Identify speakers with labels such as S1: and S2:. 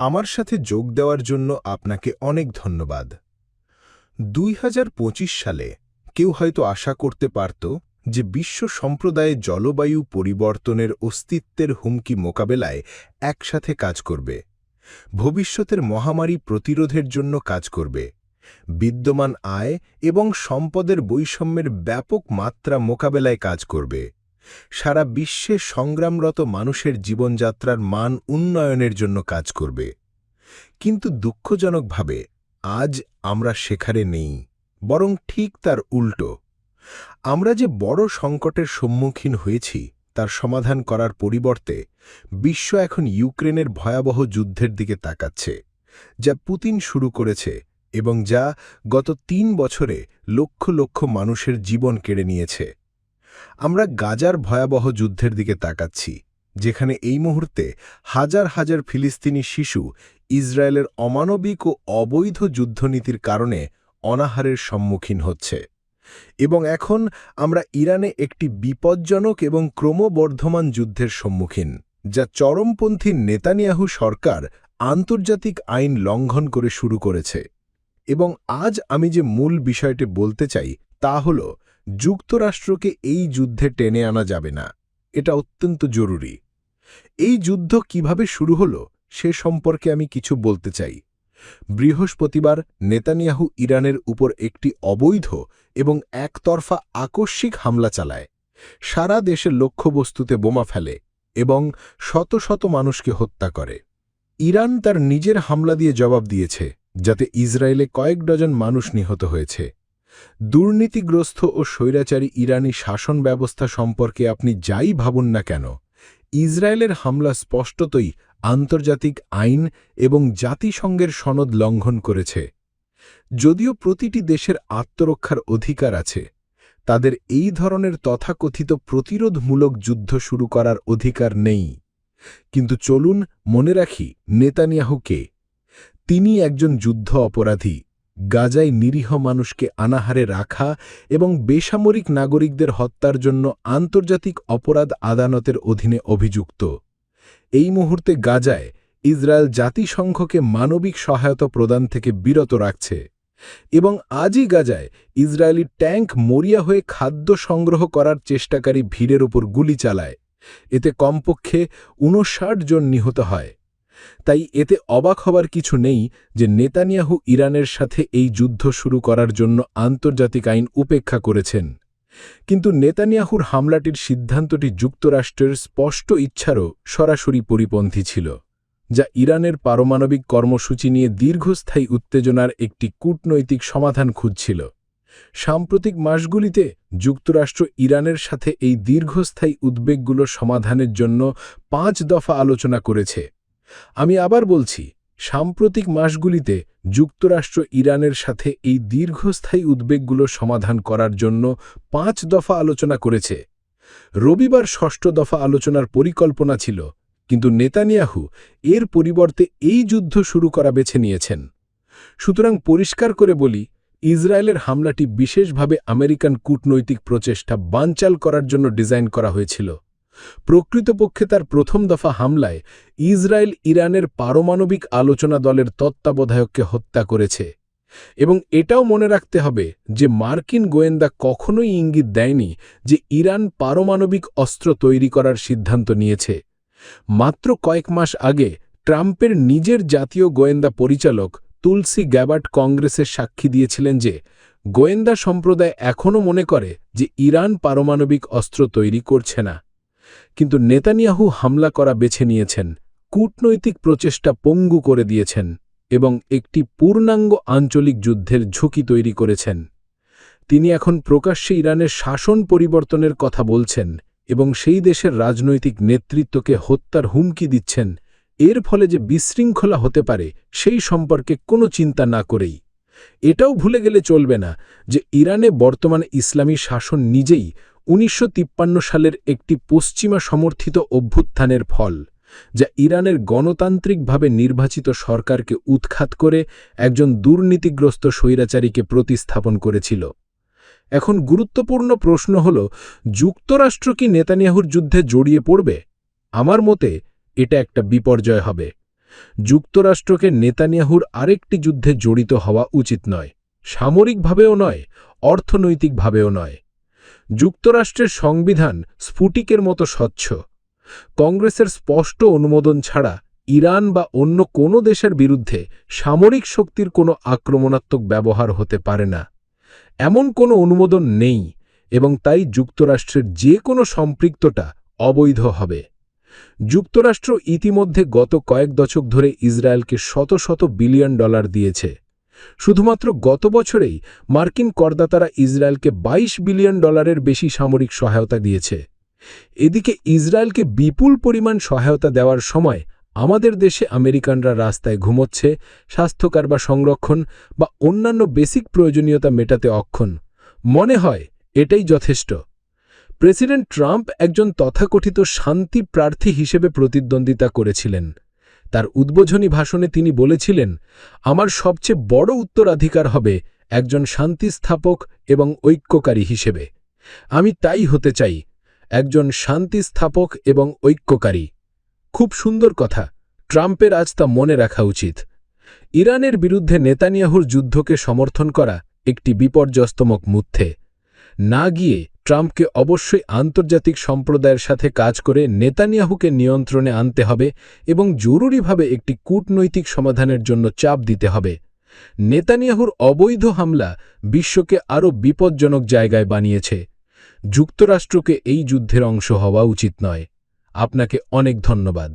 S1: আমার সাথে যোগ দেওয়ার জন্য আপনাকে অনেক ধন্যবাদ। দুই হাজার পঁচিশ সালে কেউ হয়তো আশা করতে পারত যে বিশ্ব সম্প্রদায়ে জলবায়ু পরিবর্তনের অস্তিত্বের হুমকি মোকাবেলায় একসাথে কাজ করবে, ভবিষ্যতের মহামারী প্রতিরোধের জন্য কাজ করবে, বিদ্যমান আয় এবং সম্পদের বৈষম্যের ব্যাপক মাত্রা মোকাবেলায় কাজ করবে। সারা বিশ্বে সংগ্রামরত মানুষের জীবনযাত্রার মান উন্নয়নের জন্য কাজ করবে। কিন্তু দুঃখজনকভাবে আজ আমরা সেখানে নেই, বরং ঠিক তার উল্টো। আমরা যে বড় সংকটের সম্মুখীন হয়েছি, তার সমাধান করার পরিবর্তে বিশ্ব এখন ইউক্রেনের ভয়াবহ যুদ্ধের দিকে তাকাচ্ছে, যা পুতিন শুরু করেছে এবং যা গত তিন বছরে লক্ষ লক্ষ মানুষের জীবন কেড়ে নিয়েছে। আমরা গাজার ভয়াবহ যুদ্ধের দিকে তাকাচ্ছি, যেখানে এই মুহূর্তে হাজার হাজার ফিলিস্তিনি শিশু ইসরায়েলের অমানবিক ও অবৈধ যুদ্ধনীতির কারণে অনাহারের সম্মুখীন হচ্ছে। এবং এখন আমরা ইরানে একটি বিপজ্জনক এবং ক্রমবর্ধমান যুদ্ধের সম্মুখীন, যা চরমপন্থী নেতানিয়াহু সরকার আন্তর্জাতিক আইন লঙ্ঘন করে শুরু করেছে। এবং আজ আমি যে মূল বিষয়টি বলতে চাই তা হল যুক্তরাষ্ট্রকে এই যুদ্ধে টেনে আনা যাবে না। এটা অত্যন্ত জরুরি। এই যুদ্ধ কীভাবে শুরু হল সে সম্পর্কে আমি কিছু বলতে চাই। বৃহস্পতিবার নেতানিয়াহু ইরানের উপর একটি অবৈধ এবং একতরফা আকস্মিক হামলা চালায়। সারা দেশের লক্ষ্যবস্তুতে বোমা ফেলে এবং শত শত মানুষকে হত্যা করে। ইরান তার নিজের হামলা দিয়ে জবাব দিয়েছে, যাতে ইসরায়েলে কয়েক ডজন মানুষ নিহত হয়েছে। দুর্নীতিগ্রস্ত ও স্বৈরাচারী ইরানি শাসন ব্যবস্থা সম্পর্কে আপনি যাই ভাবুন না কেন, ইসরায়েলের হামলা স্পষ্টতই আন্তর্জাতিক আইন এবং জাতিসংঘের সনদ লঙ্ঘন করেছে। যদিও প্রতিটি দেশের আত্মরক্ষার অধিকার আছে, তাদের এই ধরনের তথাকথিত প্রতিরোধমূলক যুদ্ধ শুরু করার অধিকার নেই। কিন্তু চলুন মনে রাখি নেতানিয়াহুকে তিনি একজন যুদ্ধ অপরাধী গাজায় নিরীহ মানুষকে আনাহারে রাখা এবং বেসামরিক নাগরিকদের হত্যার জন্য আন্তর্জাতিক অপরাধ আদালতের অধীনে অভিযুক্ত। এই মুহূর্তে গাজায় ইসরায়েল জাতিসংঘকে মানবিক সহায়তা প্রদান থেকে বিরত রাখছে এবং আজই গাজায় ইসরায়েলি ট্যাঙ্ক মরিয়া হয়ে খাদ্য সংগ্রহ করার চেষ্টাকারী ভিড়ের উপর গুলি চালায়। এতে কমপক্ষে উনষাট জন নিহত হয়। তাই এতে অবাক হবার কিছু নেই যে নেতানিয়াহু ইরানের সাথে এই যুদ্ধ শুরু করার জন্য আন্তর্জাতিক আইন উপেক্ষা করেছেন। কিন্তু নেতানিয়াহুর হামলাটির সিদ্ধান্তটি যুক্তরাষ্ট্রের স্পষ্ট ইচ্ছারও সরাসরি পরিপন্থী ছিল, যা ইরানের পারমাণবিক কর্মসূচি নিয়ে দীর্ঘস্থায়ী উত্তেজনার একটি কূটনৈতিক সমাধান খুঁজছিল। সাম্প্রতিক মাসগুলিতে যুক্তরাষ্ট্র ইরানের সাথে এই দীর্ঘস্থায়ী উদ্বেগগুলো সমাধানের জন্য পাঁচ দফা আলোচনা করেছে। আমি আবার বলছি, সাম্প্রতিক মাসগুলিতে যুক্তরাষ্ট্র ইরানের সাথে এই দীর্ঘস্থায়ী উদ্বেগগুলো সমাধান করার জন্য পাঁচ দফা আলোচনা করেছে। রবিবার ষষ্ঠ দফা আলোচনার পরিকল্পনা ছিল, কিন্তু নেতানিয়াহু এর পরিবর্তে এই যুদ্ধ শুরু করা বেছে নিয়েছেন। সুতরাং পরিষ্কার করে বলি, ইসরায়েলের হামলাটি বিশেষভাবে আমেরিকান কূটনৈতিক প্রচেষ্টা বানচাল করার জন্য ডিজাইন করা হয়েছিল। প্রকৃতপক্ষে তার প্রথম দফা হামলায় ইসরায়েল ইরানের পারমাণবিক আলোচনা দলের তত্ত্বাবধায়ককে হত্যা করেছে। এবং এটাও মনে রাখতে হবে যে মার্কিন গোয়েন্দা কখনোই ইঙ্গিত দেয়নি যে ইরান পারমাণবিক অস্ত্র তৈরি করার সিদ্ধান্ত নিয়েছে। মাত্র কয়েক মাস আগে ট্রাম্পের নিজের জাতীয় গোয়েন্দা পরিচালক তুলসি গ্যাবার্ট কংগ্রেসের সাক্ষী দিয়েছিলেন যে গোয়েন্দা সম্প্রদায় এখনও মনে করে যে ইরান পারমাণবিক অস্ত্র তৈরি করছে না। কিন্তু নেতানিয়াহু হামলা করা বেছে নিয়েছেন, কূটনৈতিক প্রচেষ্টা পঙ্গু করে দিয়েছেন এবং একটি পূর্ণাঙ্গ আঞ্চলিক যুদ্ধের ঝুঁকি তৈরি করেছেন। তিনি এখন প্রকাশ্যে ইরানের শাসন পরিবর্তনের কথা বলছেন এবং সেই দেশের রাজনৈতিক নেতৃত্বকে হত্যার হুমকি দিচ্ছেন। এর ফলে যে বিশৃঙ্খলা হতে পারে, সেই সম্পর্কে কোনো চিন্তা না করেই। এটাও ভুলে গেলে চলবে না যে ইরানে বর্তমানে ইসলামী শাসন নিজেই উনিশশো তিপ্পান্ন সালের একটি পশ্চিমা সমর্থিত অভ্যুত্থানের ফল, যা ইরানের গণতান্ত্রিকভাবে নির্বাচিত সরকারকে উৎখাত করে একজন দুর্নীতিগ্রস্ত স্বৈরাচারীকে প্রতিস্থাপন করেছিল। এখন গুরুত্বপূর্ণ প্রশ্ন হল, যুক্তরাষ্ট্র কি নেতানিয়াহুর যুদ্ধে জড়িয়ে পড়বে? আমার মতে, এটা একটা বিপর্যয় হবে।
S2: যুক্তরাষ্ট্রকে নেতানিয়াহুর আরেকটি যুদ্ধে জড়িত হওয়া উচিত নয়, সামরিকভাবেও নয়, অর্থনৈতিকভাবেও নয়। যুক্তরাষ্ট্রের সংবিধান স্ফুটিকের মতো স্বচ্ছ। কংগ্রেসের স্পষ্ট অনুমোদন ছাড়া ইরান বা অন্য কোনো দেশের বিরুদ্ধে সামরিক শক্তির কোনো আক্রমণাত্মক ব্যবহার হতে পারে না। এমন কোনো অনুমোদন নেই এবং তাই যুক্তরাষ্ট্রের যে কোনো সম্পৃক্ততা অবৈধ হবে। যুক্তরাষ্ট্র ইতিমধ্যে গত কয়েক দশক ধরে ইসরায়েলকে শত শত বিলিয়ন ডলার দিয়েছে। শুধুমাত্র গত বছরেই মার্কিন করদাতারা ইসরায়েলকে ২২ বিলিয়ন ডলারের বেশি সামরিক সহায়তা দিয়েছে। এদিকে ইসরায়েলকে বিপুল পরিমাণ সহায়তা দেওয়ার সময় আমাদের দেশে আমেরিকানরা রাস্তায় ঘুমোচ্ছে, স্বাস্থ্যকার বা সংরক্ষণ বা অন্যান্য বেসিক প্রয়োজনীয়তা মেটাতে অক্ষণ মনে হয় এটাই যথেষ্ট। প্রেসিডেন্ট ট্রাম্প একজন তথাকথিত শান্তি প্রার্থী হিসেবে প্রতিদ্বন্দ্বিতা করেছিলেন। তার উদ্বোধনী ভাষণে তিনি বলেছিলেন, আমার সবচেয়ে বড় উত্তরাধিকার হবে একজন শান্তি স্থাপক এবং ঐক্যকারী হিসেবে। আমি তাই হতে চাই, একজন শান্তি স্থাপক এবং ঐক্যকারী। খুব সুন্দর কথা, ট্রাম্পের আজ তা মনে রাখা উচিত। ইরানের বিরুদ্ধে নেতানিয়াহুর যুদ্ধকে সমর্থন করা একটি বিপর্যস্তমক মুথ্যে না গিয়ে ট্রাম্পকে অবশ্যই আন্তর্জাতিক সম্প্রদায়ের সাথে কাজ করে নেতানিয়াহুকে নিয়ন্ত্রণে আনতে হবে এবং জরুরিভাবে একটি কূটনৈতিক সমাধানের জন্য চাপ দিতে হবে। নেতানিয়াহুর অবৈধ হামলা বিশ্বকে আরও বিপজ্জনক জায়গায় বানিয়েছে। যুক্তরাষ্ট্রকে এই যুদ্ধের অংশ হওয়া উচিত নয়। আপনাকে অনেক ধন্যবাদ।